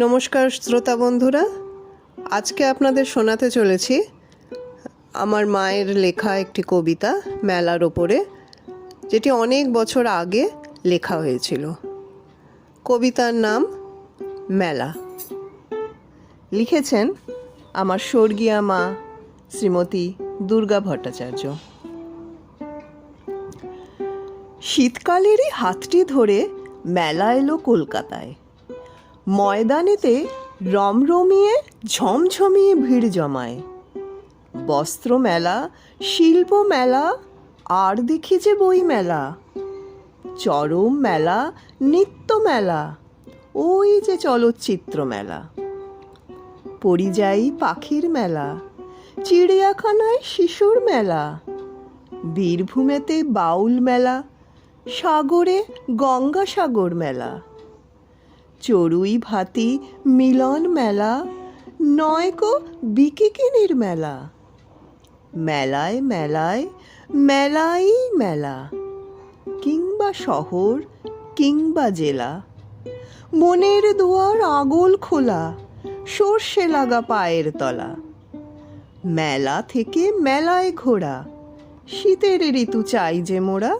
নমস্কার শ্রোতা বন্ধুরা, আজকে আপনাদের শোনাতে চলেছি আমার মায়ের লেখা একটি কবিতা মেলার ওপরে, যেটি অনেক বছর আগে লেখা হয়েছিল। কবিতার নাম মেলা। লিখেছেন আমার স্বর্গীয়া মা শ্রীমতী দুর্গা ভট্টাচার্য। শীতকালেরই হাতটি ধরে মেলা এলো কলকাতায়। ময়দানেতে রমরমিয়ে, ঝমঝমিয়ে ভিড় জমায়। বস্ত্র মেলা শিল্প মেলা আর দেখি যে বই মেলা চরম মেলা নিত্য মেলা ওই যে চলচ্চিত্র মেলা পরিযায়ী পাখির মেলা, চিড়িয়াখানায় শিশুর মেলা, বীরভূমেতে বাউল মেলা, সাগরে গঙ্গাসাগর মেলা। চড়ুই ভাতি, মিলন মেলা নয়কো বিকিকিনির মেলা। মেলায় মেলায়, মেলাই মেলা, কিংবা শহর কিংবা জেলা। মনের দুয়ার আগল খোলা, সর্ষে লাগা পায়ের তলা। মেলা থেকে মেলায় ঘোরা, শীতের ঋতু চাই যে মোরা